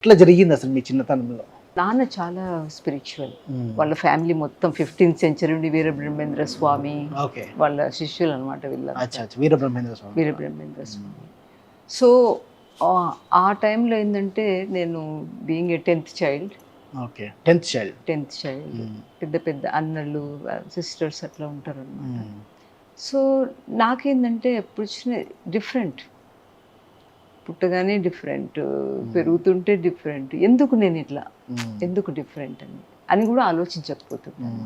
ఎట్లా జరిగింది అసలు మీ చిన్నతనంలో? నాన్న చాలా స్పిరిచువల్ వాళ్ళ ఫ్యామిలీ మొత్తం ఫిఫ్టీన్త్ సెంచరీ నుండి వీరబ్రహ్మేంద్ర స్వామి వాళ్ళ శిష్యులు అనమాట వీళ్ళ వీరబ్రహ్మేంద్ర స్వామి. వీరబ్రహ్మేంద్ర స్వామి. సో ఆ- టైంలో ఏంటంటే నేను being a tenth child okay. Tenth child. Tenth child. పెద్ద పెద్ద అన్నలు సిస్టర్స్ అట్లా ఉంటారు అనమాట సో నాకేంటంటే ఎప్పుడు వచ్చిన డిఫరెంట్ పుట్టగానే డిఫరెంట్ పెరుగుతుంటే డిఫరెంట్ ఎందుకు నేను ఇట్లా? ఎందుకు డిఫరెంట్ అని? అని కూడా ఆలోచించకపోతున్నాను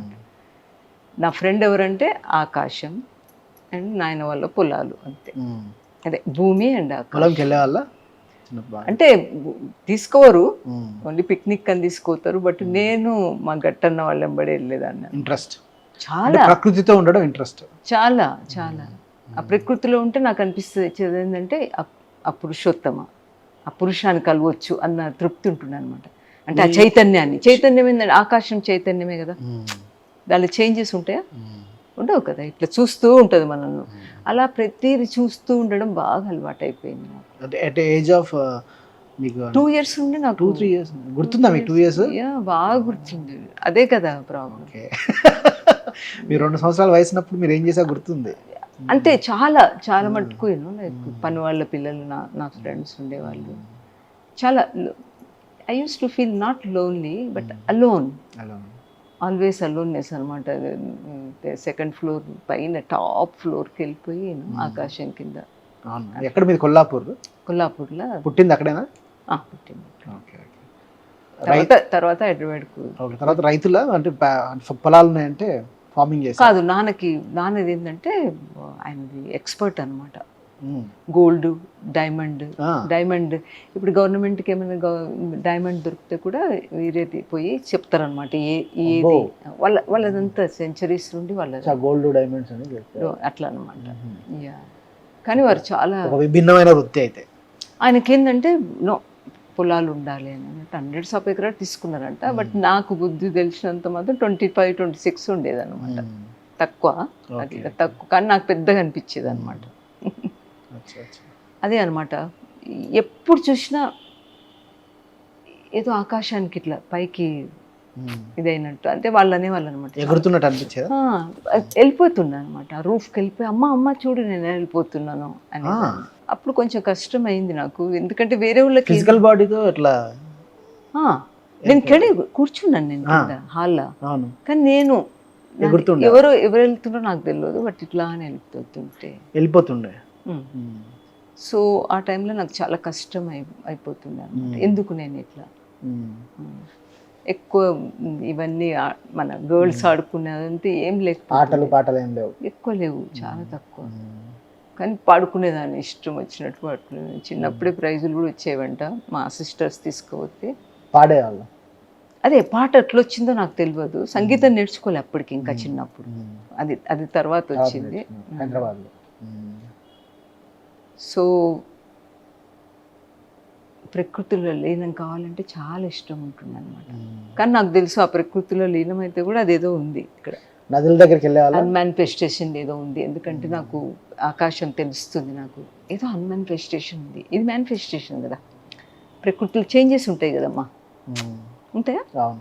నా ఫ్రెండ్ ఎవరంటే ఆకాశం అండ్ నాయన వాళ్ళ పొలాలు అంతే. అదే భూమి అండ్ ఆకాశం. అంటే తీసుకోరు. ఓన్లీ పిక్నిక్ అని తీసుకోతారు బట్ నేను మా గట్టన్న వాళ్ళ వెంబడి వెళ్ళేదాన్ని. ఇంట్రెస్ట్ చాలా. ప్రకృతితో ఉండడం ఇంట్రెస్ట్ చాలా చాలా. ఆ ప్రకృతిలో ఉంటే నాకు అనిపిస్తుంది. ఏంటంటే ఆ- పురుషోత్తమ. ఆ పురుషాన్ని కలవచ్చు అన్న తృప్తి ఉంటుంది అనమాట అంటే ఆ చైతన్యాన్ని. చైతన్యం ఏంటంటే ఆకాశం చైతన్యమే కదా. దానిలో చేంజెస్ ఉంటాయా? ఉండవు కదా. ఇట్లా చూస్తూ ఉంటుంది మనల్ని. అలా ప్రతిది చూస్తూ ఉండడం బాగా అలవాటు అయిపోయింది నాకు అంటే ఏజ్ ఆఫ్ మీకు టూ ఇయర్స్ నుండి నాకు. టూ త్రీ ఇయర్స్ గుర్తుందా మీకు టూ ఇయర్స్ యా, బాగా గుర్తుంది. అదే కదా ప్రాబ్లం మీరు రెండు సంవత్సరాల వయసున్నప్పుడు మీరు ఏం చేసా గుర్తుంది. అంటే చాలా చాలా మటుకు యూనో లైక్ పని వాళ్ళ పిల్లలు నా నా ఫ్రెండ్స్ ఉండేవాళ్ళు. చాలా I use to feel not lonely but alone అలా ఆల్వేస్ అలోన్నెస్ అనమాట. సెకండ్ ఫ్లోర్ పైన టాప్ ఫ్లోర్కి వెళ్ళిపోయి ఆకాశం కింద. ఎక్కడ మీది? కొల్లాపూర్? కొల్లాపూర్లో? పుట్టింది అక్కడేనా? పుట్టింది. తర్వాత తర్వాత హైదరాబాద్కు. తర్వాత రైతుల? అంటే పొలాలు ఉన్నాయంటే? ఫార్మింగ్ కాదు నాన్నకి నాన్నది ఏంటంటే ఆయనది ఎక్స్పర్ట్ అనమాట గోల్డ్ డైమండ్ డైమండ్. ఇప్పుడు గవర్నమెంట్కి ఏమైనా డైమండ్ దొరికితే కూడా వీరేది పోయి చెప్తారనమాట ఏ ఏది. వాళ్ళ వాళ్ళదంతా సెంచరీస్ నుండి వాళ్ళ గోల్డ్ డైమండ్స్ అని. అట్లా అనమాట యా. కానీ వారు చాలా విభిన్నమైన వృత్తి అయితే. ఆయనకి ఏంటంటే నో పొలాలు ఉండాలి అని అన్నట్టు హండ్రెడ్స్ ఆఫ్ ఎకరా తీసుకున్నారంట. బట్ నాకు బుద్ధి తెలిసినంత మాత్రం ట్వంటీ ఫైవ్ ట్వంటీ సిక్స్ ఉండేదన్నమాట. తక్కువ. అది తక్కువ. కానీ నాకు పెద్దగా అనిపించేది అనమాట అచ్చా. అదే అనమాట ఎప్పుడు చూసినా ఏదో ఆకాశానికి ఇట్లా పైకి. ఇదైనట్టు. అంటే వాళ్ళు అనేవాళ్ళు అనమాట ఎగురుతున్నట్టు అనిపించేదా? వెళ్ళిపోతున్నా అనమాట రూఫ్కి వెళ్ళిపోయి అమ్మ అమ్మ చూడు నేను వెళ్ళిపోతున్నాను అని. అప్పుడు కొంచెం కష్టం అయింది నాకు. ఎందుకంటే వేరే వాళ్ళకి ఫిజికల్ బాడీతో ఇట్లా నేను ఇక్కడే కూర్చున్నాను నేను హాల్లో. కానీ నేను. ఎవరు ఎవరు వెళ్తున్నారో నాకు తెలియదు బట్ ఇట్లా అని వెళ్ళిపోతుంటే వెళ్ళిపోతుండే. సో ఆ టైంలో నాకు చాలా కష్టం అయి అయిపోతుంది అనమాట ఎందుకు నేను ఇట్లా. ఎక్కువ ఇవన్నీ మన గర్ల్స్ ఆడుకునేదంతా ఏం లేక ఆటలు పాటలు ఏం లేవు. ఎక్కువ లేవు చాలా తక్కువ. కానీ పాడుకునేదాన్ని ఇష్టం వచ్చినట్టు పాడుకునేదాన్ని. చిన్నప్పుడే ప్రైజులు కూడా వచ్చేవంట. మా సిస్టర్స్ తీసుకుపోతే. పాడేవాళ్ళు? అదే పాట ఎట్లా వచ్చిందో నాకు తెలియదు సంగీతం నేర్చుకోలే అప్పటికి ఇంకా చిన్నప్పుడు. అది అది తర్వాత వచ్చింది. హైదరాబాద్లో. సో ప్రకృతిలో లీనం కావాలంటే చాలా ఇష్టం ఉంటుంది అనమాట. కానీ నాకు తెలుసు ఆ ప్రకృతిలో లీనం అయితే కూడా అదేదో ఉంది ఇక్కడ. నదుల దగ్గరికి వెళ్ళేవాళ్ళ. అన్మానిఫెస్టేషన్ ఏదో ఉంది. ఎందుకంటే నాకు ఆకాశం తెలుస్తుంది నాకు. ఏదో అన్మానిఫెస్టేషన్ ఉంది. ఇది మేనిఫెస్టేషన్ కదా. ప్రకృతిలో చేంజెస్ ఉంటాయి కదమ్మా. మ్మ్. ఉంటాయా?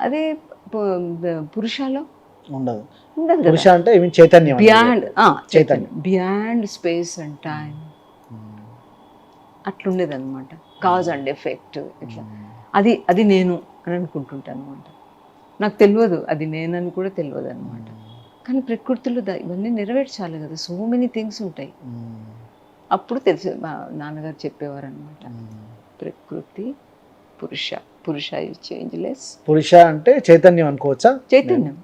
అదే పురుషాలో? ఉండదు. ఉండదు పురుష అంటే చైతన్యం. బియాండ్ చైతన్యం. Beyond space and time. అట్లుండేది అనమాట కాజ్ అండ్ ఎఫెక్ట్ ఇట్లా. అది అది నేను అని అనుకుంటుంటాను అనమాట నాకు తెలియదు అది నేనని కూడా తెలియదు అనమాట కానీ ప్రకృతిలో ఇవన్నీ నెరవేర్చాలి కదా. సో మెనీ థింగ్స్ ఉంటాయి. అప్పుడు తెలిసి మా నాన్నగారు చెప్పేవారు అనమాట. ప్రకృతి పురుష పురుష చేంజ్లెస్ పురుష అంటే చైతన్యం అనుకోవచ్చా? చైతన్యం.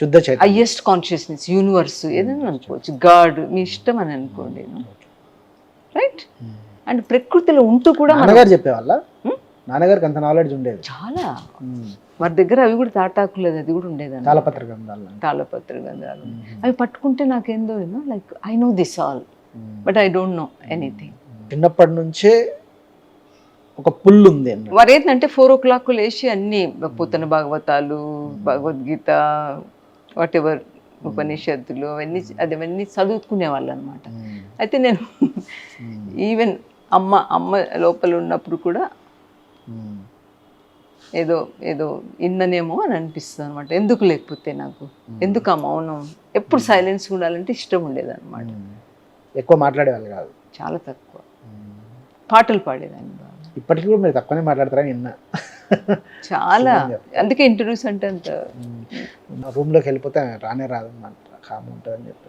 శుద్ధ చైతన్యం. హయ్యెస్ట్ కాన్షియస్నెస్ యూనివర్స్ ఏదైనా అనుకోవచ్చు. గాడ్ మీ ఇష్టం అని అనుకోండి. రైట్. అండ్ ప్రకృతిలో ఉంటూ కూడా చెప్పేవాళ్ళ? నాన్నగారికి అంత నాలెడ్జ్ ఉండేది చాలా. వారి దగ్గర అవి కూడా తాటాకులేదు అది కూడా ఉండేదని తాళపత్ర గ్రంథాలు తాళపత్ర గంధాలు మ్మ్. అవి పట్టుకుంటే నాకేందో you know like I know this all. But I don't know anything చిన్నప్పటి నుంచే ఒక పుల్లు ఉంది. వారు ఏంటంటే ఫోర్ ఓ క్లాక్ లేచి అన్ని పూతన భాగవతాలు భగవద్గీత వాట్ ఎవర్ ఉపనిషత్తులు అవన్నీ అది అవన్నీ చదువుకునే వాళ్ళు అనమాట. అయితే నేను. ఈవెన్ అమ్మ అమ్మ లోపల ఉన్నప్పుడు కూడా. ఏదో ఏదో ఇన్ననేమో అని అనిపిస్తుంది అనమాట ఎందుకు లేకపోతే నాకు? ఎందుకు ఆ మౌనం? ఎప్పుడు సైలెన్స్ ఉండాలంటే ఇష్టం ఉండేది అనమాట ఉమ్. ఎక్కువ మాట్లాడేవాళ్ళు కాదు. చాలా తక్కువ. పాటలు పాడేదాన్ని ఇప్పటికీ కూడా మీరు తక్కువనే మాట్లాడతారని విన్నా. చాలా. అందుకే ఇంటర్వ్యూస్ అంటే అంత రూమ్లోకి వెళ్ళిపోతే రానే రాదు కామ్ ఉంటుందని చెప్పి.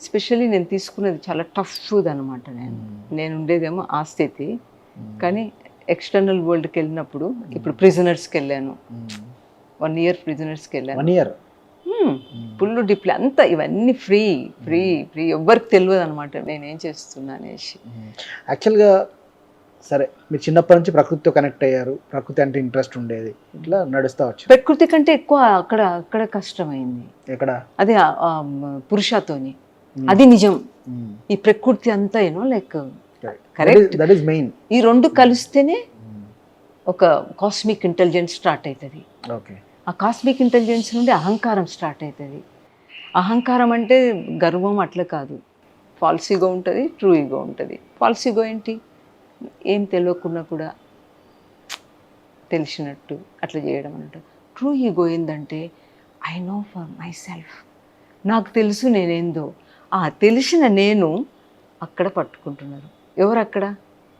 ఎస్పెషల్లీ నేను తీసుకున్నది చాలా టఫ్ అనమాట నేను నేను ఉండేదేమో ఆ స్థితి. కానీ ఎక్స్టర్నల్ వరల్డ్కి వెళ్ళినప్పుడు ఇప్పుడు ప్రిజనర్స్కి వెళ్ళాను. వన్ ఇయర్ ప్రిజనర్స్కి వెళ్ళాను. వన్ ఇయర్ ఫుల్ డిప్లే అంతా ఇవన్నీ ఫ్రీ ఫ్రీ ఫ్రీ ఎవ్వరికి తెలియదు అనమాట నేనేం చేస్తున్నా అనేసి. యాక్చువల్గా సరే మీరు చిన్నప్పటి నుంచి ప్రకృతితో కనెక్ట్ అయ్యారు. ప్రకృతి అంటే ఇంట్రెస్ట్ ఉండేది. ఇట్లా నడుస్తా వచ్చారు. ప్రకృతి కంటే ఎక్కువ అక్కడ అక్కడ కష్టమైంది. ఎక్కడ? అదే పురుషతోని. అది నిజం. ఈ ప్రకృతి అంతా ఏనో like correct that is main ఈ రెండు కలిస్తేనే ఒక కాస్మిక్ ఇంటెలిజెన్స్ స్టార్ట్ అవుతుంది ఓకే ఆ కాస్మిక్ ఇంటెలిజెన్స్ నుండి అహంకారం స్టార్ట్ అవుతుంది అహంకారం అంటే గర్వం అట్లా కాదు. ఫాల్స్ ఈగో ఉంటుంది ట్రూ ఈగో ఉంటుంది. ఫాల్స్ ఈగో ఏంటి? ఏం తెలియకుండా కూడా తెలిసినట్టు అట్లా చేయడం అన్నట్టు ట్రూ ఈగో ఏంటంటే I know for myself నాకు తెలుసు నేనేందో. ఆ తెలిసిన నేను అక్కడ పట్టుకుంటున్నారు ఎవరు అక్కడ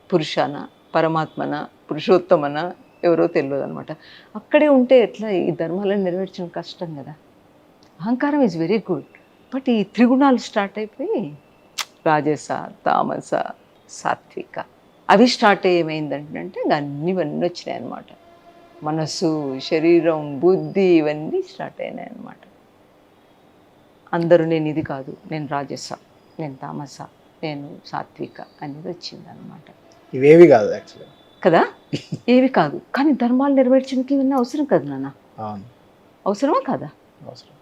పురుషాన? పరమాత్మన? పురుషోత్తమన? ఎవరో తెలియదు అనమాట అక్కడే ఉంటే ఎట్లా? ఈ ధర్మాలను నెరవేర్చడం కష్టం కదా. అహంకారం ఈజ్ వెరీ గుడ్ బట్ ఈ త్రిగుణాలు స్టార్ట్ అయిపోయి రాజస తామస సాత్విక అవి స్టార్ట్ ఏమైందంటే ఇంకా అన్ని ఇవన్నీ వచ్చినాయి అనమాట మనసు శరీరం బుద్ధి ఇవన్నీ స్టార్ట్ అయినాయి అనమాట అందరూ నేను ఇది కాదు నేను రాజస నేను తామస నేను సాత్విక అనేది వచ్చింది అనమాట ఇవేవి కాదు యాక్చువల్గా కదా? ఏవి కాదు. కానీ ధర్మాలు నెరవేర్చడానికి ఇవన్నీ అవసరం కదా నాన్న? అవసరమా కదా?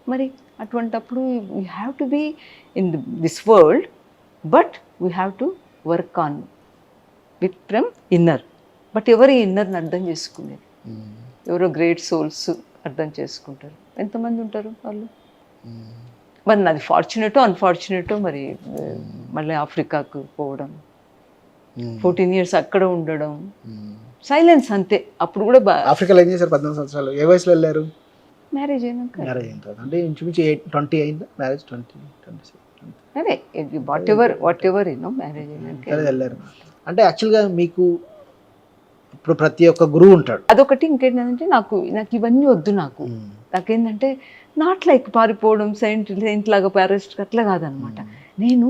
మరి అటువంటప్పుడు we have to be in this world but we have to work on with from inner but ఎవరు ఇన్నర్ని అర్థం చేసుకునేది? ఎవరో గ్రేట్ సోల్స్ అర్థం చేసుకుంటారు. ఎంతమంది ఉంటారు వాళ్ళు? మరి నాది ఫార్చునేటో అన్ఫార్చునేటో మరి ఆ, మళ్ళీ ఆఫ్రికాకు పోవడం. ఫోర్టీన్ ఇయర్స్ అక్కడ ఉండడం. సైలెన్స్ అంతే. అప్పుడు కూడా ఆఫ్రికాలో ఏం చేశారు పద్నాలుగు సంవత్సరాలు? ఏ వయసులో వెళ్ళారు? మ్యారేజ్ అయినాక మ్యారేజ్ అయిన తర్వాత అంటే ఇంచుమించు ఎయిట్ ట్వంటీ అయిందా? మ్యారేజ్ ట్వంటీ ట్వంటీ అదే whatever whatever you know marriage అయినాక వెళ్ళారు. అంటే యాక్చువల్గా మీకు ఇప్పుడు ప్రతి ఒక్క గురువు ఉంటాడు. అదొకటి ఇంకేంటంటే నాకు నాకు ఇవన్నీ వద్దు నాకు. నాకేంటంటే నాట్ లైక్ పారిపోవడం సెయింట్ సెయింట్ లాగా ప్యారెస్ట్ అట్లా కాదనమాట. నేను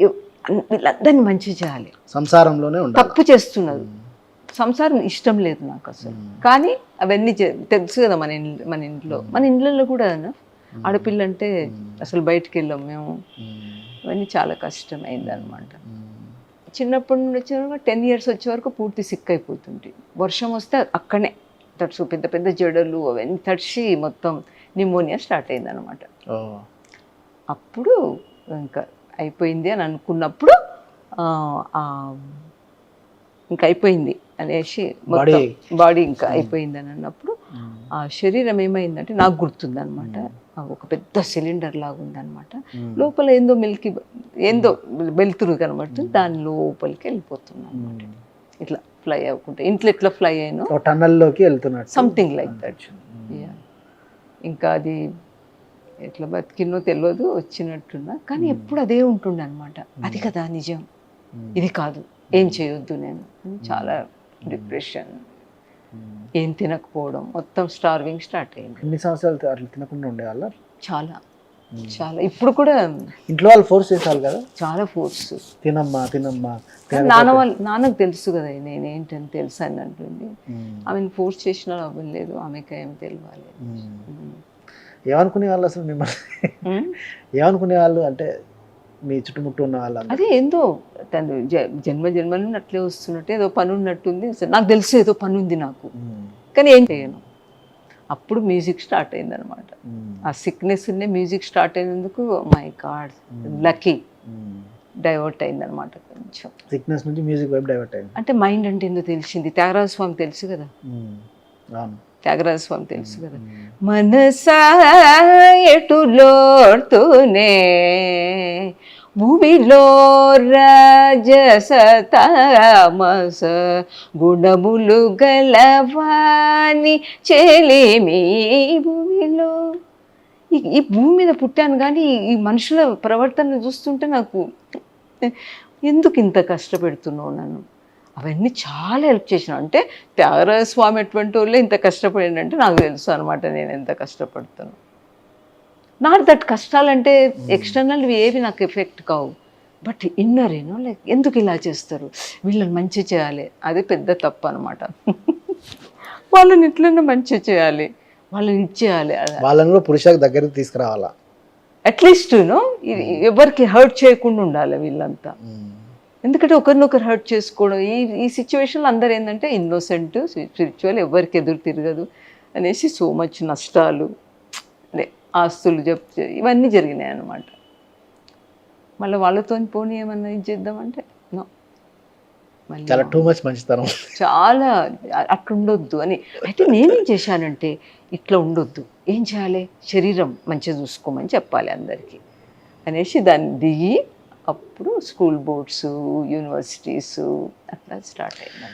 వీళ్ళందరినీ మంచి చేయాలి. సంసారంలోనే తప్పు చేస్తున్నారు. సంసారం ఇష్టం లేదు నాకు అసలు. కానీ అవన్నీ తెలుసు కదా మన ఇంట్లో మన ఇంట్లో. మన ఇండ్లలో కూడా ఆడపిల్ల అంటే అసలు బయటికి వెళ్ళాం మేము. అవన్నీ చాలా కష్టమైంది అనమాట చిన్నప్పటి నుండి వచ్చే వరకు టెన్ ఇయర్స్ వచ్చే వరకు పూర్తి సిక్ అయిపోతుంది వర్షం వస్తే అక్కడనే తడుచు పెద్ద పెద్ద జడలు అవన్నీ తడిచి మొత్తం నిమోనియా స్టార్ట్ అయింది అనమాట అప్పుడు ఇంకా అయిపోయింది అని అనుకున్నప్పుడు ఇంకా అయిపోయింది అనేసి మొత్తం బాడీ ఇంకా అయిపోయింది అని అన్నప్పుడు ఆ శరీరం ఏమైందంటే నాకు గుర్తుందనమాట ఒక పెద్ద సిలిండర్ లాగా ఉందన్నమాట. లోపల ఏందో మిల్కి ఏందో వెళ్తురు కనబడుతుంది దాని లోపలికి వెళ్ళిపోతుంది అనమాట ఇట్లా ఫ్లై అవ్వకుంటే ఇంట్లో ఎట్లా ఫ్లై అయినో టన్నల్లోకి వెళ్తున్నట్టు. సంథింగ్ లైక్ దట్ ఇంకా అది ఎట్లా బతికినో తెలియదు వచ్చినట్టున్నా. కానీ ఎప్పుడు అదే ఉంటుండే అనమాట అది కదా నిజం. ఇది కాదు. ఏం చేయొద్దు నేను. చాలా డిప్రెషన్. ఏం తినకపోవడం. మొత్తం స్టార్వింగ్ స్టార్ట్ అయింది. ఎన్ని సంవత్సరాలు అట్లా తినకుండా ఉండేవాళ్ళ చాలా. చాలా. ఇప్పుడు కూడా ఇంట్లో వాళ్ళు ఫోర్స్ చేసేవాళ్ళు కదా? చాలా ఫోర్స్ తినమ్మా తినమ్మా. నాన్న వాళ్ళు నాన్నకు తెలుసు కదా నేనేంటని తెలుసు అని అంటుంది. ఆమెను ఫోర్స్ చేసినా అవ్వలేదు ఆమెకి ఏం తెలియాలి. ఏమనుకునే వాళ్ళు అసలు మిమ్మల్ని? ఏమనుకునే వాళ్ళు అంటే మీ చుట్టుముట్టు ఉన్న వాళ్ళు అదే ఏందో తను జన్మ జన్మ నుండి అట్లే వస్తున్నట్టు ఏదో పని ఉన్నట్టుంది నాకు తెలుసు ఏదో పని ఉంది నాకు కానీ ఏం చేయను. అప్పుడు మ్యూజిక్ స్టార్ట్ అయింది అనమాట ఆ సిక్నెస్ ఉండే మ్యూజిక్ స్టార్ట్ అయినందుకు మై గాడ్ లక్కీ. డైవర్ట్ అయింది అనమాట కొంచెం. సిక్నెస్ నుంచి మ్యూజిక్ వైపు డైవర్ట్ అయింది. అంటే మైండ్ అంటే ఏందో తెలిసింది. త్యాగరాజ స్వామి తెలుసు కదా. అవును. త్యాగరాజ స్వామి తెలుసు కదా. మనసా ఎటులోడుతూనే భూమిలో రాజస తామస గుణములు గలవాని చెలిమి భూమిలో. ఈ- భూమి మీద పుట్టాను కానీ ఈ- ఈ మనుషుల ప్రవర్తన చూస్తుంటే నాకు ఎందుకు ఇంత కష్టపెడుతున్నావు నన్ను? అవన్నీ చాలా హెల్ప్ చేసిన అంటే త్యాగరాజ స్వామి ఎటువంటి వాళ్ళే ఇంత కష్టపడిందంటే నాకు తెలుసు అనమాట నేను ఎంత కష్టపడుతాను నాట్ దట్ కష్టాలంటే ఎక్స్టర్నల్ ఏవి నాకు ఎఫెక్ట్ కావు. బట్ ఇన్నర్ ఏనో లైక్ ఎందుకు ఇలా చేస్తారు? వీళ్ళని మంచి చేయాలి. అదే పెద్ద తప్పు అనమాట వాళ్ళని ఎట్లన్నా మంచి చేయాలి. వాళ్ళని ఇచ్చేయాలి వాళ్ళని పురుషులకు దగ్గరికి తీసుకురావాలా? అట్లీస్ట్ యూనో ఎవరికి హర్ట్ చేయకుండా ఉండాలి వీళ్ళంతా. ఎందుకంటే ఒకరినొకరు హర్ట్ చేసుకోవడం. ఈ ఈ సిచ్యువేషన్లో అందరు ఏంటంటే ఇన్నోసెంట్ స్పిరిచువల్ ఎవరికి ఎదురు తిరగదు అనేసి సో మచ్ నష్టాలు అదే ఆస్తులు జప్ ఇవన్నీ జరిగినాయి అన్నమాట మళ్ళీ వాళ్ళతో పోనీ ఏమన్నా ఇది చేద్దామంటే నో చాలా టూ మచ్ మంచితనం. చాలా అట్లుండొద్దు అని. అయితే నేనేం చేశానంటే ఇట్లా ఉండొద్దు. ఏం చేయాలి? శరీరం మంచిగా చూసుకోమని చెప్పాలి అందరికీ అనేసి దాన్ని దిగి అప్పుడు స్కూల్ బోర్డ్స్ యూనివర్సిటీస్ అట్లా స్టార్ట్ అయింది